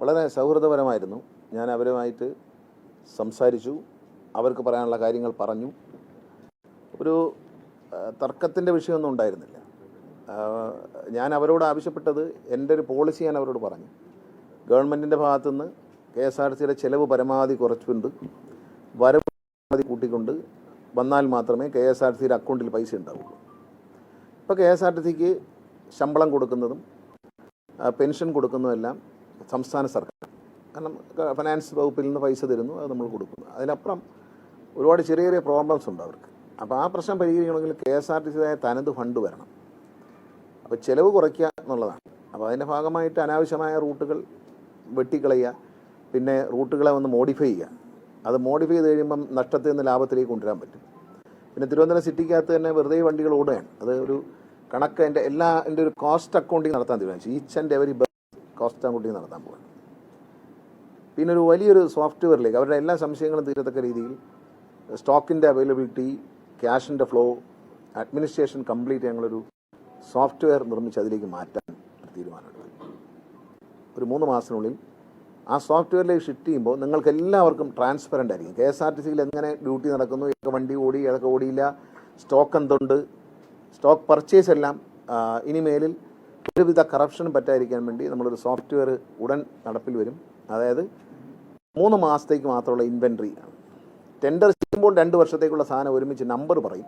വളരെ സൗഹൃദപരമായിരുന്നു. ഞാൻ അവരുമായിട്ട് സംസാരിച്ചു. അവർക്ക് പറയാനുള്ള കാര്യങ്ങൾ പറഞ്ഞു. ഒരു തർക്കത്തിന്റെ വിഷയമൊന്നും ഉണ്ടായിരുന്നില്ല. ഞാൻ അവരോട് ആവശ്യപ്പെട്ടത് എന്റെ ഒരു പോളിസി ഞാൻ അവരോട് പറഞ്ഞു. ഗവൺമെന്റിന്റെ ഭാഗത്തുനിന്ന് കെ എസ് ആർ സിയുടെ ചിലവ് പരമാവധി കുറച്ചുകൊണ്ട് വരവ് പരമാവധി കൂട്ടിക്കൊണ്ട് വന്നാൽ മാത്രമേ കെ എസ് ആർ സിയുടെ അക്കൗണ്ടിൽ പൈസ ഉണ്ടാവുള്ളൂ. ഇപ്പോൾ കെ എസ് ആർ ടി സിക്ക് ശമ്പളം കൊടുക്കുന്നതും പെൻഷൻ കൊടുക്കുന്നതും കൊടുക്കുന്നതെല്ലാം സംസ്ഥാന സർക്കാർ. കാരണം ഫിനാൻസ് വകുപ്പിൽ നിന്ന് പൈസ തരുന്നു അത് നമ്മൾ കൊടുക്കുന്നു. അതിനപ്പുറം ഒരുപാട് ചെറിയ ചെറിയ പ്രോബ്ലംസ് ഉണ്ട് അവർക്ക്. അപ്പോൾ ആ പ്രശ്നം പരിഹരിക്കണമെങ്കിൽ കെ എസ് ആർ ടി സിതായ തനത് ഫണ്ട് വരണം. അപ്പോൾ ചിലവ് കുറയ്ക്കുക എന്നുള്ളതാണ്. അപ്പോൾ അതിന്റെ ഭാഗമായിട്ട് അനാവശ്യമായ റൂട്ടുകൾ വെട്ടിക്കളയുക പിന്നെ റൂട്ടുകളെ ഒന്ന് മോഡിഫൈ ചെയ്യുക. അത് മോഡിഫൈ ചെയ്ത് കഴിയുമ്പം നഷ്ടത്തിൽ നിന്ന് ലാഭത്തിലേക്ക് കൊണ്ടുവരാൻ പറ്റും. പിന്നെ തിരുവനന്തപുരം സിറ്റിക്കകത്ത് തന്നെ വെറുതെ വണ്ടികൾ ഓടുകയാണ്. അത് ഒരു കണക്ക് എന്റെ എല്ലാ എന്റെ ഒരു കോസ്റ്റ് അക്കൗണ്ടിങ് നടത്താൻ തീരുമാനിച്ചു. Each and every bus cost accounting നടത്താൻ പോകുന്നത് പിന്നെ ഒരു വലിയൊരു സോഫ്റ്റ്വെയറിലേക്ക് അവരുടെ എല്ലാ സംശയങ്ങളും തീരത്തക്ക രീതിയിൽ സ്റ്റോക്കിന്റെ അവൈലബിലിറ്റി ക്യാഷിന്റെ ഫ്ലോ അഡ്മിനിസ്ട്രേഷൻ കംപ്ലീറ്റ് ഞങ്ങളൊരു സോഫ്റ്റ്വെയർ നിർമ്മിച്ച് അതിലേക്ക് മാറ്റാൻ തീരുമാനമെടുത്തു. ഒരു മൂന്ന് മാസത്തിനുള്ളിൽ ആ സോഫ്റ്റ്വെയറിലേക്ക് ഷിഫ്റ്റ് ചെയ്യുമ്പോൾ നിങ്ങൾക്ക് എല്ലാവർക്കും ട്രാൻസ്പെറന്റ് ആയിരിക്കും. കെ എസ് ആർ ടി സിയിൽ എങ്ങനെ ഡ്യൂട്ടി നടക്കുന്നു ഏതൊക്കെ വണ്ടി ഓടി ഏതൊക്കെ ഓടിയില്ല സ്റ്റോക്ക് എന്തുണ്ട് സ്റ്റോക്ക് പർച്ചേസ് എല്ലാം ഇനിമേലിൽ ഒരുവിധ കറപ്ഷൻ പറ്റാതിരിക്കാൻ വേണ്ടി നമ്മളൊരു സോഫ്റ്റ്വെയർ ഉടൻ നടപ്പിൽ വരും. അതായത് മൂന്ന് മാസത്തേക്ക് മാത്രമുള്ള ഇൻവെൻട്രി ടെൻഡർ ചെയ്യുമ്പോൾ രണ്ട് വർഷത്തേക്കുള്ള സാധനം ഒരുമിച്ച് നമ്പർ പറയും.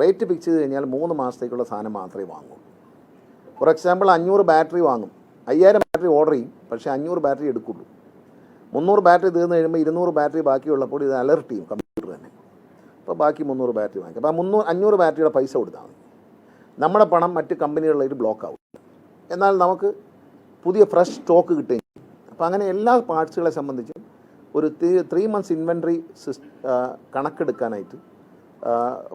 റേറ്റ് ഫിക്സ് ചെയ്ത് കഴിഞ്ഞാൽ മൂന്ന് മാസത്തേക്കുള്ള സാധനം മാത്രമേ വാങ്ങൂ. ഫോർ എക്സാമ്പിൾ അഞ്ഞൂറ് ബാറ്ററി വാങ്ങും. അയ്യായിരം ബാറ്ററി ഓർഡർ ചെയ്യും. പക്ഷേ അഞ്ഞൂറ് ബാറ്ററി എടുക്കുള്ളൂ. മുന്നൂറ് ബാറ്ററി തീർന്നു കഴിയുമ്പോൾ ഇരുന്നൂറ് ബാറ്ററി ബാക്കിയുള്ളപ്പോൾ ഇത് അലർട്ട് ചെയ്യും കമ്പ്യൂട്ടർ തന്നെ. അപ്പോൾ ബാക്കി മുന്നൂറ് ബാറ്ററി വാങ്ങിക്കും. അപ്പോൾ ആ മുന്നൂറ് അഞ്ഞൂറ് ബാറ്ററിയുടെ പൈസ കൊടുത്താൽ മതി. നമ്മുടെ പണം മറ്റ് കമ്പനികളിലേക്ക് ബ്ലോക്ക് ആവും. എന്നാൽ നമുക്ക് പുതിയ ഫ്രഷ് സ്റ്റോക്ക് കിട്ടുകയും അപ്പോൾ അങ്ങനെ എല്ലാ പാർട്സുകളെ സംബന്ധിച്ചും ഒരു ത്രീ ത്രീ മന്ത്സ് ഇൻവെൻട്രി സിസ് കണക്കെടുക്കാനായിട്ട്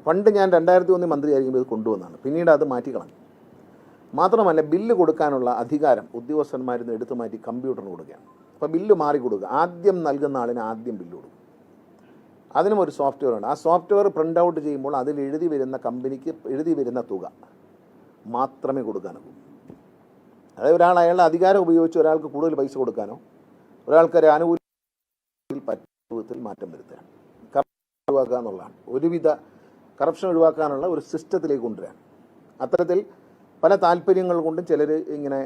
പണ്ട് ഞാൻ രണ്ടായിരത്തി ഒന്നിൽ മന്ത്രിയായിരിക്കുമ്പോൾ ഇത് കൊണ്ടുവന്നാണ് പിന്നീട് അത് മാറ്റിക്കളഞ്ഞു മാത്രമല്ല ബില്ല് കൊടുക്കാനുള്ള അധികാരം ഉദ്യോഗസ്ഥന്മാരിൽ നിന്ന് എടുത്തു മാറ്റി കമ്പ്യൂട്ടറിന് കൊടുക്കുകയാണ്. അപ്പോൾ ബില്ല് മാറി കൊടുക്കുക. ആദ്യം നൽകുന്ന ആളിന് ആദ്യം ബില്ല് കൊടുക്കും. അതിനും ഒരു സോഫ്റ്റ്വെയർ ഉണ്ട്. ആ സോഫ്റ്റ്വെയർ പ്രിന്റ് ഔട്ട് ചെയ്യുമ്പോൾ അതിൽ എഴുതി വരുന്ന കമ്പനിക്ക് എഴുതി വരുന്ന തുക. മാത്രമേ കൊടുക്കാനാകൂ അതായത് ഒരാൾ അയാളുടെ അധികാരം ഉപയോഗിച്ച് ഒരാൾക്ക് കൂടുതൽ പൈസ കൊടുക്കാനോ ഒരാൾക്ക് ഒരു ആനുകൂല്യത്തിൽ പറ്റത്തിൽ മാറ്റം വരുത്താൻ കറപ്ഷൻ ഒഴിവാക്കുക എന്നുള്ളതാണ്. ഒരുവിധ കറപ്ഷൻ ഒഴിവാക്കാനുള്ള ഒരു സിസ്റ്റത്തിലേക്ക് കൊണ്ടുവരാൻ അത്തരത്തിൽ പല താല്പര്യങ്ങൾ കൊണ്ടും ചിലർ ഇങ്ങനെ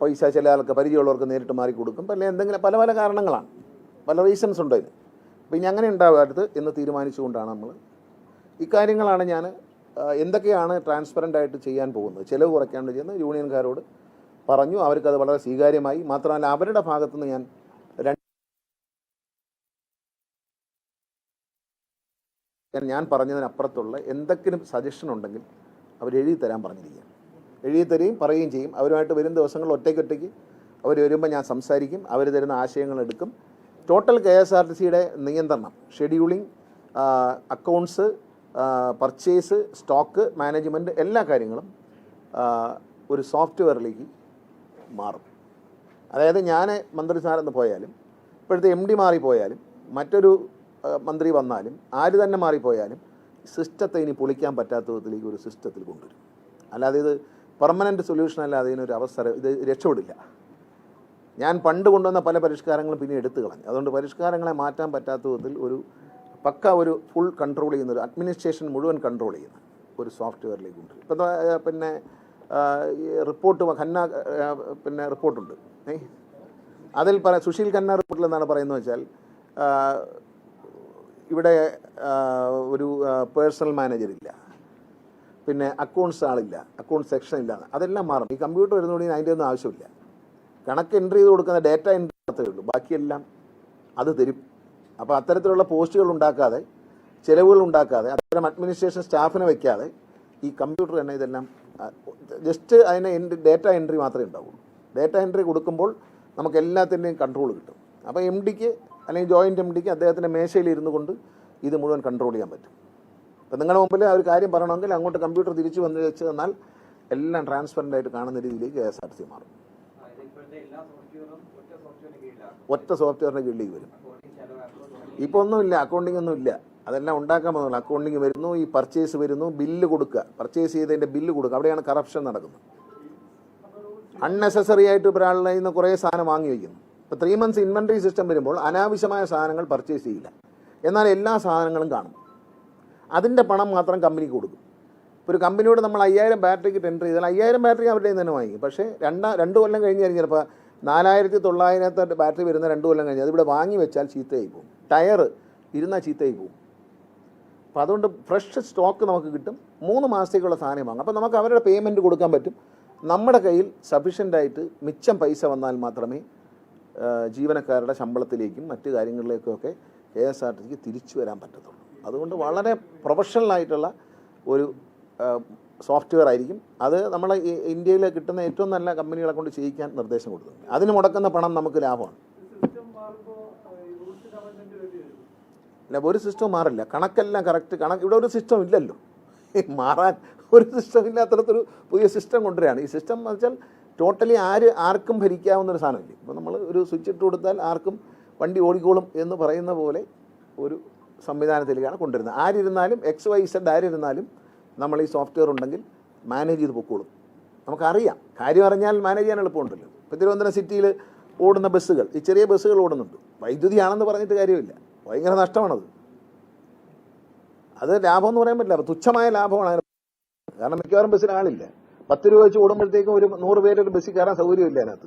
പൈസ ചില ആൾക്ക് പരിചയമുള്ളവർക്ക് നേരിട്ട് മാറി കൊടുക്കും. പല എന്തെങ്കിലും പല പല കാരണങ്ങളാണ്. പല റീസൺസ് ഉണ്ട് അതിന്. അപ്പോൾ ഇനി അങ്ങനെ ഉണ്ടാവരുത് എന്ന് തീരുമാനിച്ചുകൊണ്ടാണ് നമ്മൾ ഇക്കാര്യങ്ങളാണ് ഞാൻ എന്തൊക്കെയാണ് ട്രാൻസ്പെറന്റ് ആയിട്ട് ചെയ്യാൻ പോകുന്നത്? ചിലവ് കുറയ്ക്കാണ്ട് ചെയ്യുന്നത് യൂണിയൻകാരോട് പറഞ്ഞു. അവർക്കത് വളരെ സ്വീകാര്യമായി. മാത്രമല്ല അവരുടെ ഭാഗത്തുനിന്ന് ഞാൻ രണ്ട് ഞാൻ- ഞാൻ പറഞ്ഞതിനപ്പുറത്തുള്ള എന്തെങ്കിലും സജഷൻ ഉണ്ടെങ്കിൽ അവർ എഴുതി തരാൻ പറഞ്ഞിരിക്കുകയാണ്. എഴുതി തരികയും പറയുകയും ചെയ്യും. അവരുമായിട്ട് വരും ദിവസങ്ങളിൽ ഒറ്റയ്ക്കൊറ്റയ്ക്ക് അവർ വരുമ്പോൾ ഞാൻ സംസാരിക്കും. അവർ തരുന്ന ആശയങ്ങൾ എടുക്കും. Total K S R T സിയുടെ നിയന്ത്രണം scheduling accounts purchase stock management എല്ലാ കാര്യങ്ങളും ഒരു സോഫ്റ്റ്വെയറിലേക്ക് മാറും. അതായത് ഞാൻ മന്ത്രിസ്ഥാനത്ത് പോയാലും ഇപ്പോഴത്തെ എം ഡി മാറിപ്പോയാലും മറ്റൊരു മന്ത്രി വന്നാലും ആര് തന്നെ മാറിപ്പോയാലും സിസ്റ്റത്തെ ഇനി പൊളിക്കാൻ പറ്റാത്ത വിധത്തിലേക്ക് ഒരു സിസ്റ്റത്തിൽ കൊണ്ടുവരും. അല്ലാതെ ഇത് പെർമനന്റ് സൊല്യൂഷൻ അല്ലാതെ ഇതിനൊരു അവസരം ഇത് രക്ഷപ്പെടില്ല. ഞാൻ പണ്ട് കൊണ്ടുവന്ന പല പരിഷ്കാരങ്ങളും പിന്നെ എടുത്തു കളഞ്ഞു. അതുകൊണ്ട് പരിഷ്കാരങ്ങളെ മാറ്റാൻ പറ്റാത്ത വിധത്തിൽ ഒരു പക്ക ഒരു ഫുൾ കൺട്രോൾ ചെയ്യുന്ന ഒരു അഡ്മിനിസ്ട്രേഷൻ മുഴുവൻ കൺട്രോൾ ചെയ്യുന്ന ഒരു സോഫ്റ്റ്വെയറിലേക്ക് ഉണ്ട്. ഇപ്പം പിന്നെ റിപ്പോർട്ട് ഖന്ന പിന്നെ റിപ്പോർട്ടുണ്ട് അതിൽ പറ സുശീൽ ഖന്ന റിപ്പോർട്ടിൽ എന്നാണ് പറയുന്നത് വെച്ചാൽ ഇവിടെ ഒരു പേഴ്സണൽ മാനേജർ ഇല്ല. പിന്നെ അക്കൗണ്ട്സ് ആളില്ല അക്കൗണ്ട് സെക്ഷൻ ഇല്ല. അതെല്ലാം മാറും. ഈ കമ്പ്യൂട്ടർ വരുന്നതുകൊണ്ട് അതിന്റെ ഒന്നും ആവശ്യമില്ല. കണക്ക് എൻട്രി ചെയ്ത് കൊടുക്കുന്ന ഡേറ്റ എൻട്രി ഉള്ളൂ. ബാക്കിയെല്ലാം അത് തരും. അപ്പോൾ അത്തരത്തിലുള്ള പോസ്റ്റുകൾ ഉണ്ടാക്കാതെ ചിലവുകൾ ഉണ്ടാക്കാതെ അത്തരം അഡ്മിനിസ്ട്രേഷൻ സ്റ്റാഫിനെ വെക്കാതെ ഈ കമ്പ്യൂട്ടർ തന്നെ ഇതെല്ലാം ജസ്റ്റ് അതിന് എൻട്രി ഡേറ്റ എൻട്രി മാത്രമേ ഉണ്ടാവുള്ളൂ. ഡേറ്റ എൻട്രി കൊടുക്കുമ്പോൾ നമുക്ക് എല്ലാത്തിന്റെയും കൺട്രോൾ കിട്ടും. അപ്പോൾ എം ഡിക്ക് അല്ലെങ്കിൽ ജോയിന്റ് എം ഡിക്ക് അദ്ദേഹത്തിന്റെ മേശയിൽ ഇരുന്നു കൊണ്ട് ഇത് മുഴുവൻ കൺട്രോൾ ചെയ്യാൻ പറ്റും. അപ്പം നിങ്ങളുടെ മുമ്പിൽ ആ ഒരു കാര്യം പറയണമെങ്കിൽ അങ്ങോട്ട് കമ്പ്യൂട്ടർ തിരിച്ചു വന്ന് വെച്ച് തന്നാൽ എല്ലാം ട്രാൻസ്പെറന്റ് ആയിട്ട് കാണുന്ന രീതിയിലേക്ക് കെ എസ് ആർ സി മാറും. ഒറ്റ സോഫ്റ്റ്വെയറിന്റെ കീഴിലേക്ക് വരും. ഇപ്പോൾ ഒന്നുമില്ല അക്കൗണ്ടിംഗ് ഒന്നും ഇല്ല അതെല്ലാം ഉണ്ടാക്കാൻ പോകുന്നില്ല. അക്കൗണ്ടിങ് വരുന്നു ഈ പർച്ചേസ് വരുന്നു ബില്ല് കൊടുക്കുക. പർച്ചേസ് ചെയ്തതിന്റെ ബില്ല് കൊടുക്കുക. അവിടെയാണ് കറപ്ഷൻ നടക്കുന്നത്. അൺനെസസറി ആയിട്ട് ഒരാളുടെ നിന്ന് കുറേ സാധനം വാങ്ങി വയ്ക്കുന്നു. ഇപ്പോൾ ത്രീ മന്ത്സ് ഇൻവെൻട്രി സിസ്റ്റം വരുമ്പോൾ അനാവശ്യമായ സാധനങ്ങൾ പർച്ചേസ് ചെയ്യില്ല. എന്നാൽ എല്ലാ സാധനങ്ങളും കാണും. അതിന്റെ പണം മാത്രം കമ്പനിക്ക് കൊടുക്കും. ഇപ്പോൾ ഒരു കമ്പനിയോട് നമ്മൾ അയ്യായിരം ബാറ്ററിക്ക് ടെൻഡർ ചെയ്താൽ അയ്യായിരം ബാറ്ററി അവരുടെ നിന്ന് തന്നെ വാങ്ങി പക്ഷേ രണ്ടാ രണ്ട് കൊല്ലം കഴിഞ്ഞായിരിക്കും ചിലപ്പോൾ നാലായിരത്തി തൊള്ളായിരത്തെ ബാറ്ററി വരുന്ന രണ്ട് കൊല്ലം കഴിഞ്ഞ് അതിവിടെ വാങ്ങി വെച്ചാൽ ചീത്തയായി പോകും. ടയർ ഇരുന്നാൽ ചീത്തയായി പോകും. അപ്പോൾ അതുകൊണ്ട് ഫ്രഷ് സ്റ്റോക്ക് നമുക്ക് കിട്ടും. മൂന്ന് മാസത്തേക്കുള്ള സാധനം വാങ്ങും. അപ്പോൾ നമുക്ക് അവരുടെ പേയ്മെന്റ് കൊടുക്കാൻ പറ്റും. നമ്മുടെ കയ്യിൽ സഫീഷ്യന്റായിട്ട് മിച്ചം പൈസ വന്നാൽ മാത്രമേ ജീവനക്കാരുടെ ശമ്പളത്തിലേക്കും മറ്റു കാര്യങ്ങളിലേക്കുമൊക്കെ കെ എസ് ആർ ടിക്ക് തിരിച്ചു വരാൻ പറ്റത്തുള്ളൂ. അതുകൊണ്ട് വളരെ പ്രൊഫഷണലായിട്ടുള്ള ഒരു സോഫ്റ്റ്വെയർ ആയിരിക്കും അത് നമ്മൾ ഇന്ത്യയിൽ കിട്ടുന്ന ഏറ്റവും നല്ല കമ്പനികളെ കൊണ്ട് ചെയ്യിക്കാൻ നിർദ്ദേശം കൊടുക്കും അതിന് മുടക്കുന്ന പണം നമുക്ക് ലാഭമാണ്. അല്ല ഒരു സിസ്റ്റം മാറില്ല. കണക്കെല്ലാം കറക്റ്റ് കണക്ക് ഇവിടെ ഒരു സിസ്റ്റം ഇല്ലല്ലോ. മാറാൻ ഒരു സിസ്റ്റം ഇല്ലാത്തരത്തൊരു പുതിയ സിസ്റ്റം കൊണ്ടുവരികയാണ്. ഈ സിസ്റ്റം എന്ന് വെച്ചാൽ ടോട്ടലി ആര് ആർക്കും ഭരിക്കാവുന്ന ഒരു സാധനമില്ലേ? ഇപ്പോൾ നമ്മൾ ഒരു സ്വിച്ച് ഇട്ട് കൊടുത്താൽ ആർക്കും വണ്ടി ഓടിക്കോളും എന്ന് പറയുന്ന പോലെ ഒരു സംവിധാനത്തിലേക്കാണ് കൊണ്ടുവരുന്നത്. ആരിരുന്നാലും എക്സ് വൈ സെഡ് ആരിരുന്നാലും നമ്മൾ ഈ സോഫ്റ്റ്വെയർ ഉണ്ടെങ്കിൽ മാനേജ് ചെയ്ത് പൊക്കോളും. നമുക്കറിയാം. കാര്യം അറിഞ്ഞാൽ മാനേജ് ചെയ്യാൻ എളുപ്പമുണ്ടല്ലോ. ഇപ്പോൾ തിരുവനന്തപുരം സിറ്റിയിൽ ഓടുന്ന ബസ്സുകൾ ഈ ചെറിയ ബസ്സുകൾ ഓടുന്നുണ്ട്. വൈദ്യുതിയാണെന്ന് പറഞ്ഞിട്ട് കാര്യമില്ല. ഭയങ്കര നഷ്ടമാണത്. അത് ലാഭം എന്ന് പറയാൻ പറ്റില്ല. തുച്ഛമായ ലാഭമാണ് കാരണം മിക്കവാറും ബസ്സിന് ആളില്ല. പത്ത് രൂപ വെച്ച് ഓടുമ്പോഴത്തേക്കും ഒരു നൂറ് പേര് ഒരു ബസ്സിൽ കയറാൻ സൗകര്യമില്ല അതിനകത്ത്.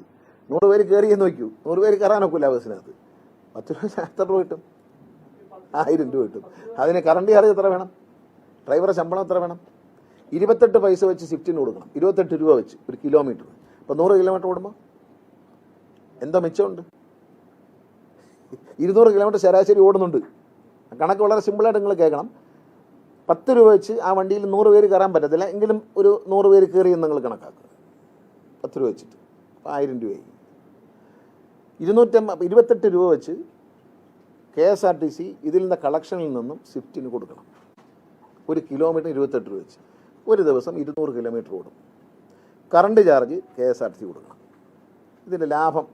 നൂറ് പേര് കയറി എന്ന് നോക്കൂ നൂറ് പേര് കയറാൻ ഒക്കില്ല ബസ്സിനകത്ത്. പത്ത് രൂപ എത്ര രൂപ കിട്ടും? ആയിരം രൂപ കിട്ടും. അതിന് കറണ്ട് ചാർജ് എത്ര വേണം? ഡ്രൈവറെ ശമ്പളം എത്ര വേണം? ഇരുപത്തെട്ട് പൈസ വെച്ച് സിഫ്റ്റിന് കൊടുക്കണം. ഇരുപത്തെട്ട് രൂപ വെച്ച് ഒരു കിലോമീറ്റർ അപ്പം നൂറ് കിലോമീറ്റർ ഓടുമ്പോൾ എന്താ മെച്ചമുണ്ട്? ഇരുന്നൂറ് കിലോമീറ്റർ ശരാശരി ഓടുന്നുണ്ട്. കണക്ക് വളരെ സിമ്പിളായിട്ട് നിങ്ങൾ കേൾക്കണം. പത്ത് രൂപ വെച്ച് ആ വണ്ടിയിൽ നൂറ് പേര് കയറാൻ പറ്റത്തില്ല. എങ്കിലും ഒരു നൂറ് പേര് കയറിയെന്ന് നിങ്ങൾ കണക്കാക്കുക. പത്ത് രൂപ വെച്ചിട്ട്. അപ്പോൾ ആയിരം രൂപയായി. ഇരുന്നൂറ്റമ്പ ഇരുപത്തെട്ട് രൂപ വെച്ച് K S R T C ഇതിൽ നിന്ന് കളക്ഷനിൽ നിന്നും സ്വിഫ്റ്റിന് കൊടുക്കണം. ഒരു കിലോമീറ്റർ ഇരുപത്തെട്ട് രൂപ വെച്ച്. ഒരു ദിവസം ഇരുന്നൂറ് കിലോമീറ്റർ ഓടും. Current charge K S R T C കൊടുക്കണം. ഇതിന്റെ ലാഭം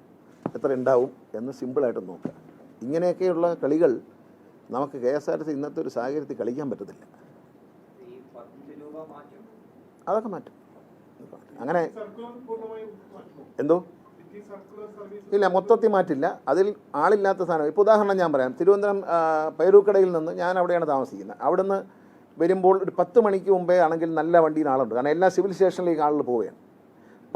എത്ര ഉണ്ടാവും എന്ന് സിമ്പിളായിട്ട് നോക്കുക. ഇങ്ങനെയൊക്കെയുള്ള കളികൾ നമുക്ക് K S R T C ഇന്നത്തെ ഒരു സാഹചര്യത്തിൽ കളിക്കാൻ പറ്റത്തില്ല. അതൊക്കെ മാറ്റും. അങ്ങനെ എന്തോ? ഇല്ല മൊത്തത്തിൽ മാറ്റില്ല. അതിൽ ആളില്ലാത്ത സാധനം. ഇപ്പോൾ ഉദാഹരണം ഞാൻ പറയാം. തിരുവനന്തപുരം പൈരൂക്കടയിൽ നിന്ന് ഞാൻ അവിടെയാണ് താമസിക്കുന്നത്. അവിടുന്ന് വരുമ്പോൾ ഒരു പത്ത് മണിക്ക് മുമ്പേ ആണെങ്കിൽ നല്ല വണ്ടിയിൽ ആളുണ്ട്. കാരണം എല്ലാ സിവിൽ സ്റ്റേഷനിലേക്ക് ആളുകൾ പോവുകയാണ്.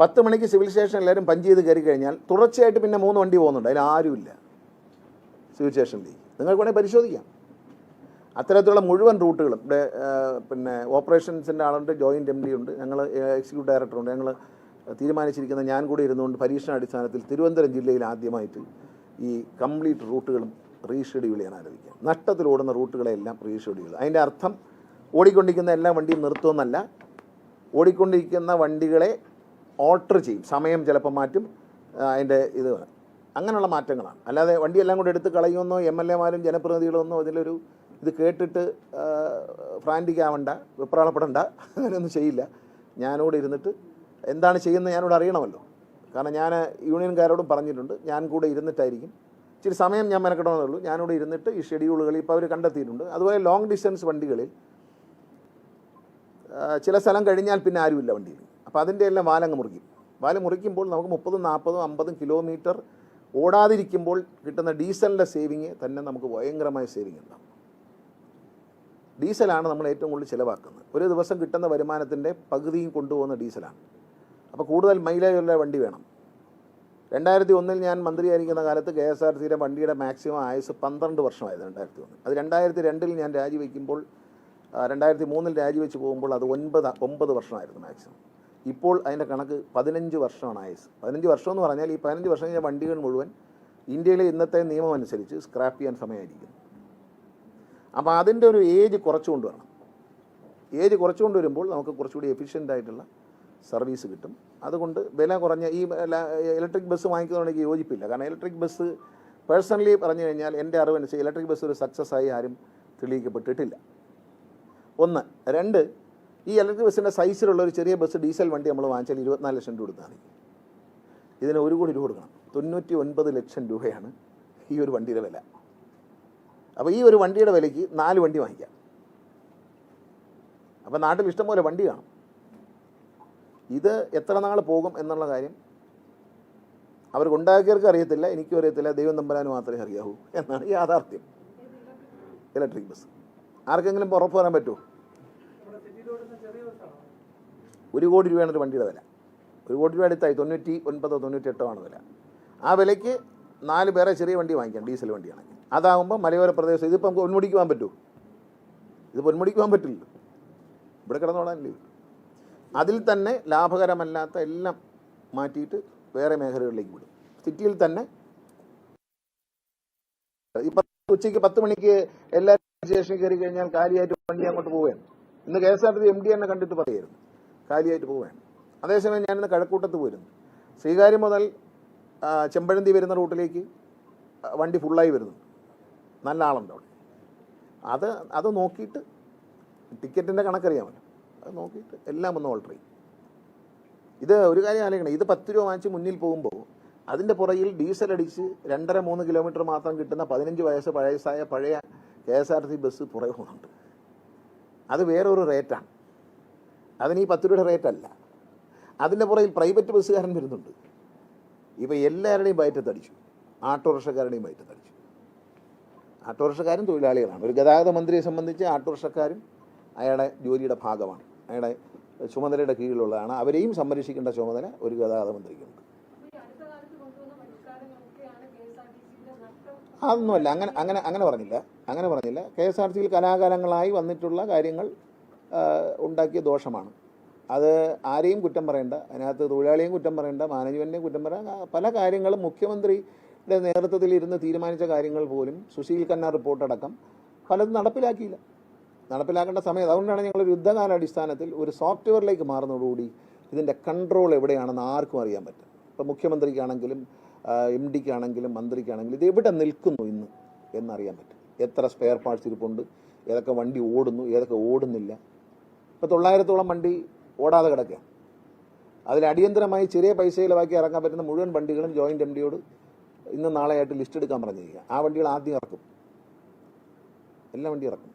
പത്ത് മണിക്ക് സിവിൽ സ്റ്റേഷൻ എല്ലാവരും പഞ്ച് ചെയ്ത് കയറി കഴിഞ്ഞാൽ തുടർച്ചയായിട്ട് പിന്നെ മൂന്ന് വണ്ടി പോകുന്നുണ്ട്. അതിൽ ആരുമില്ല സിവിൽ സ്റ്റേഷനിലേക്ക്. നിങ്ങൾക്ക് വേണമെങ്കിൽ പരിശോധിക്കാം. അത്തരത്തിലുള്ള മുഴുവൻ റൂട്ടുകളും. ഇവിടെ പിന്നെ ഓപ്പറേഷൻസിന്റെ ആളുണ്ട് ജോയിന്റ് എം ഡി ഉണ്ട് ഞങ്ങൾ എക്സിക്യൂട്ടീവ് ഡയറക്ടറുണ്ട് ഞങ്ങൾ തീരുമാനിച്ചിരിക്കുന്ന ഞാൻ കൂടി ഇരുന്നുകൊണ്ട് പരീക്ഷണ അടിസ്ഥാനത്തിൽ തിരുവനന്തപുരം ജില്ലയിൽ ആദ്യമായിട്ട് ഈ കംപ്ലീറ്റ് റൂട്ടുകളും റീഷെഡ്യൂൾ ചെയ്യാൻ ആരംഭിക്കുക നഷ്ടത്തിലോടുന്ന റൂട്ടുകളെല്ലാം റീഷെഡ്യൂൾ അതിന്റെ അർത്ഥം ഓടിക്കൊണ്ടിരിക്കുന്ന എല്ലാ വണ്ടിയും നിർത്തുമെന്നല്ല ഓടിക്കൊണ്ടിരിക്കുന്ന വണ്ടികളെ ഓൾട്ടർ ചെയ്യും. സമയം ചിലപ്പോൾ മാറ്റും അതിന്റെ ഇത് അങ്ങനെയുള്ള മാറ്റങ്ങളാണ്. അല്ലാതെ വണ്ടി എല്ലാം കൂടെ എടുത്ത് കളയുമെന്നോ എം എൽ എമാരും ജനപ്രതിനിധികളോ ഒന്നോ അതിലൊരു ഇത് കേട്ടിട്ട് ഫ്രാന്റിക് ആവണ്ട വിപ്രാളപ്പെടണ്ട അങ്ങനെയൊന്നും ചെയ്യില്ല. ഞാനോട് ഇരുന്നിട്ട് എന്താണ് ചെയ്യുന്നത് ഞാനോട് അറിയണമല്ലോ. കാരണം ഞാൻ യൂണിയൻകാരോടും പറഞ്ഞിട്ടുണ്ട് ഞാൻ കൂടെ ഇരുന്നിട്ടായിരിക്കും. ഇച്ചിരി സമയം ഞാൻ മെനക്കെടണമെന്നേ ഉള്ളൂ ഞാനിവിടെ ഇരുന്നിട്ട് ഈ ഷെഡ്യൂളുകൾ ഇപ്പോൾ അവർ കണ്ടെത്തിയിട്ടുണ്ട്. അതുപോലെ ലോങ് ഡിസ്റ്റൻസ് വണ്ടികളിൽ ചില സ്ഥലം കഴിഞ്ഞാൽ പിന്നെ ആരുമില്ല വണ്ടിയിൽ. അപ്പോൾ അതിന്റെ എല്ലാം വാലങ്ങ് മുറിക്കും വാൽ മുറിക്കുമ്പോൾ നമുക്ക് മുപ്പതും നാൽപ്പതും അമ്പതും കിലോമീറ്റർ ഓടാതിരിക്കുമ്പോൾ കിട്ടുന്ന ഡീസലിന്റെ സേവിങ് തന്നെ നമുക്ക് ഭയങ്കരമായ സേവിങ് ഉണ്ടാവും. ഡീസലാണ് നമ്മൾ ഏറ്റവും കൂടുതൽ ചിലവാക്കുന്നത്. ഒരു ദിവസം കിട്ടുന്ന വരുമാനത്തിന്റെ പകുതിയും കൊണ്ടുപോകുന്ന ഡീസലാണ്. അപ്പോൾ കൂടുതൽ മൈലേജുള്ള വണ്ടി വേണം. രണ്ടായിരത്തി ഒന്നിൽ ഞാൻ മന്ത്രിയായിരിക്കുന്ന കാലത്ത് കെ എസ് ആർ സിയുടെ വണ്ടിയുടെ മാക്സിമം ആയുസ് പന്ത്രണ്ട് വർഷമായിരുന്നു രണ്ടായിരത്തി ഒന്ന് അത് രണ്ടായിരത്തി രണ്ടിൽ ഞാൻ രാജിവെക്കുമ്പോൾ രണ്ടായിരത്തി മൂന്നിൽ രാജിവെച്ച് പോകുമ്പോൾ അത് ഒൻപത് ഒമ്പത് വർഷമായിരുന്നു മാക്സിമം. ഇപ്പോൾ അതിന്റെ കണക്ക് പതിനഞ്ച് വർഷമാണ് ആയുസ് പതിനഞ്ച് വർഷം എന്ന് പറഞ്ഞാൽ ഈ പതിനഞ്ച് വർഷം കഴിഞ്ഞ വണ്ടികൾ മുഴുവൻ ഇന്ത്യയിലെ ഇന്നത്തെ നിയമം അനുസരിച്ച് സ്ക്രാപ്പ് ചെയ്യാൻ സമയമായിരിക്കും. അപ്പോൾ അതിന്റെ ഒരു ഏജ് കുറച്ചുകൊണ്ട് കൊണ്ടുവരണം. ഏജ് കുറച്ചുകൊണ്ട് വരുമ്പോൾ നമുക്ക് കുറച്ചുകൂടി എഫിഷ്യന്റ് ആയിട്ടുള്ള സർവീസ് കിട്ടും. അതുകൊണ്ട് വില കുറഞ്ഞ ഈ ഇലക്ട്രിക് ബസ് വാങ്ങിക്കുന്നതുകൊണ്ട് യോജിപ്പില്ല. കാരണം ഇലക്ട്രിക് ബസ് പേഴ്സണലി പറഞ്ഞു കഴിഞ്ഞാൽ എന്റെ അറിവനുസരിച്ച് ഇലക്ട്രിക് ബസ് ഒരു സക്സസ് ആയി ആരും തെളിയിക്കപ്പെട്ടിട്ടില്ല. ഒന്ന്. രണ്ട് ഈ ഇലക്ട്രിക് ബസ്സിന്റെ സൈസിലുള്ള ഒരു ചെറിയ ബസ് ഡീസൽ വണ്ടി നമ്മൾ വാങ്ങിച്ചാൽ ഇരുപത്തിനാല് ലക്ഷം രൂപ കൊടുത്താൽ മതി. ഇതിന് ഒരു കോടി രൂപ കൊടുക്കണം. തൊണ്ണൂറ്റി ഒൻപത് ലക്ഷം രൂപയാണ് ഈ ഒരു വണ്ടിയുടെ വില. അപ്പോൾ ഈ ഒരു വണ്ടിയുടെ വിലയ്ക്ക് നാല് വണ്ടി വാങ്ങിക്കാം. അപ്പോൾ നാട്ടിൽ ഇഷ്ടംപോലെ വണ്ടി കാണും. ഇത് എത്ര നാൾ പോകും എന്നുള്ള കാര്യം അവർക്ക് ഉണ്ടാക്കിയവർക്ക് അറിയത്തില്ല എനിക്കും അറിയത്തില്ല ദൈവം തമ്പരാനും മാത്രമേ അറിയാവൂ എന്നാണ് യാഥാർത്ഥ്യം. ഇലക്ട്രിക് ബസ് ആർക്കെങ്കിലും ഉറപ്പ് വരാൻ പറ്റുമോ നമ്മുടെ സിറ്റിയിൽ ഓടുന്ന ചെറിയ ബസ്സാണോ ഒരു കോടി രൂപയാണ് ഒരു വണ്ടിയുടെ വില. ഒരു കോടി രൂപ അടുത്തായി തൊണ്ണൂറ്റി ഒൻപതോ തൊണ്ണൂറ്റി എട്ടോ ആണ് വില. ആ വിലയ്ക്ക് നാല് പേരെ ചെറിയ വണ്ടി വാങ്ങിക്കാം ഡീസൽ വണ്ടിയാണെങ്കിൽ. അതാകുമ്പോൾ മലയോര പ്രദേശം ഇതിപ്പോൾ നമുക്ക് പൊന്മുടിക്ക് പോകാൻ പറ്റൂ. ഇത് പൊന്മുടിക്ക് പോകാൻ പറ്റില്ലല്ലോ ഇവിടെ കിടന്നോളാനില്ലേ. അതിൽ തന്നെ ലാഭകരമല്ലാത്ത എല്ലാം മാറ്റിയിട്ട് വേറെ മേഖലകളിലേക്ക് വിടും. സിറ്റിയിൽ തന്നെ ഇപ്പം ഉച്ചയ്ക്ക് പത്ത് മണിക്ക് എല്ലാ സ്റ്റേഷനിൽ കയറി കഴിഞ്ഞാൽ കാലിയായിട്ട് വണ്ടി അങ്ങോട്ട് പോവുകയാണ്. ഇന്ന് K S R T M D എന്നെ കണ്ടിട്ട് പറയായിരുന്നു കാലിയായിട്ട് പോവുകയാണ്. അതേസമയം ഞാനിന്ന് കഴക്കൂട്ടത്ത് പോയിരുന്നു. ശ്രീകാര്യം മുതൽ ചെമ്പഴന്തി വരുന്ന റൂട്ടിലേക്ക് വണ്ടി ഫുള്ളായി വരുന്നു. നല്ല ആളുണ്ട് അവിടെ. അത് അത് നോക്കിയിട്ട് ടിക്കറ്റിന്റെ കണക്കറിയാമല്ലോ അത് നോക്കിയിട്ട് എല്ലാം ഒന്ന് ഓൾട്ടർ ചെയ്യും. ഇത് ഒരു കാര്യം ആലോചിക്കണം. ഇത് പത്ത് രൂപ വാങ്ങിച്ച് മുന്നിൽ പോകുമ്പോൾ അതിന്റെ പുറയിൽ ഡീസൽ അടിച്ച് രണ്ടര മൂന്ന് കിലോമീറ്റർ മാത്രം കിട്ടുന്ന പതിനഞ്ച് വയസ്സ് വയസ്സായ പഴയ K S R C bus പുറകെ പോകുന്നുണ്ട്. അത് വേറൊരു റേറ്റാണ് അതിന് ഈ പത്ത് രൂപയുടെ റേറ്റ് അല്ല അതിന്റെ പുറകിൽ പ്രൈവറ്റ് ബസ്സുകാരൻ വരുന്നുണ്ട്. ഇപ്പോൾ എല്ലാവരുടെയും വയറ്റത്തടിച്ചു ആട്ടോറിക്ഷക്കാരുടെയും വയറ്റത്തടിച്ചു ആട്ടോറിക്ഷക്കാരും തൊഴിലാളികളാണ്. ഒരു ഗതാഗത മന്ത്രിയെ സംബന്ധിച്ച് ആട്ടോറിക്ഷക്കാരും അയാളുടെ ജോലിയുടെ ഭാഗമാണ്. അയാളുടെ ചുമതലയുടെ കീഴിലുള്ളതാണ്. അവരെയും സംരക്ഷിക്കേണ്ട ചുമതല ഒരു ഗതാഗത മന്ത്രിക്കുണ്ട്. അതൊന്നുമല്ല. അങ്ങനെ അങ്ങനെ അങ്ങനെ പറഞ്ഞില്ല. അങ്ങനെ പറഞ്ഞില്ല. കെ എസ് ആർ സിയിൽ കലാകാലങ്ങളായി വന്നിട്ടുള്ള കാര്യങ്ങൾ ഉണ്ടാക്കിയ ദോഷമാണ്. അത് ആരെയും കുറ്റം പറയേണ്ട. അതിനകത്ത് തൊഴിലാളിയെയും കുറ്റം പറയേണ്ട മാനേജ്മെന്റിനെയും കുറ്റം പറയാൻ പല കാര്യങ്ങളും മുഖ്യമന്ത്രിയുടെ നേതൃത്വത്തിൽ ഇരുന്ന് തീരുമാനിച്ച കാര്യങ്ങൾ പോലും സുശീൽ ഖന്ന റിപ്പോർട്ടടക്കം പലതും നടപ്പിലാക്കിയില്ല. നടപ്പിലാക്കേണ്ട സമയം അതുകൊണ്ടാണ് ഞങ്ങൾ ഒരു യുദ്ധകാലാടിസ്ഥാനത്തിൽ ഒരു സോഫ്റ്റ്വെയറിലേക്ക് മാറുന്നതോടുകൂടി ഇതിന്റെ കൺട്രോൾ എവിടെയാണെന്ന് ആർക്കും അറിയാൻ പറ്റും ഇപ്പോൾ മുഖ്യമന്ത്രിക്കാണെങ്കിലും എം ഡിക്കാണെങ്കിലും മന്ത്രിക്കാണെങ്കിലും ഇത് എവിടെ നിൽക്കുന്നു ഇന്ന് എന്നറിയാൻ പറ്റും എത്ര സ്പെയർ പാർട്സ് ഇരിപ്പുണ്ട് ഏതൊക്കെ വണ്ടി ഓടുന്നു ഏതൊക്കെ ഓടുന്നില്ല ഇപ്പോൾ തൊള്ളായിരത്തോളം വണ്ടി ഓടാതെ കിടക്കുക. അതിൽ അടിയന്തരമായി ചെറിയ പൈസ ചിലവാക്കി ഇറക്കാൻ പറ്റുന്ന മുഴുവൻ വണ്ടികളും ജോയിന്റ് എം ഡിയോട് ഇന്ന് നാളെയായിട്ട് ലിസ്റ്റ് എടുക്കാൻ പറഞ്ഞിരിക്കുക ആ വണ്ടികൾ ആദ്യം ഇറക്കും. എല്ലാ വണ്ടി ഇറക്കും.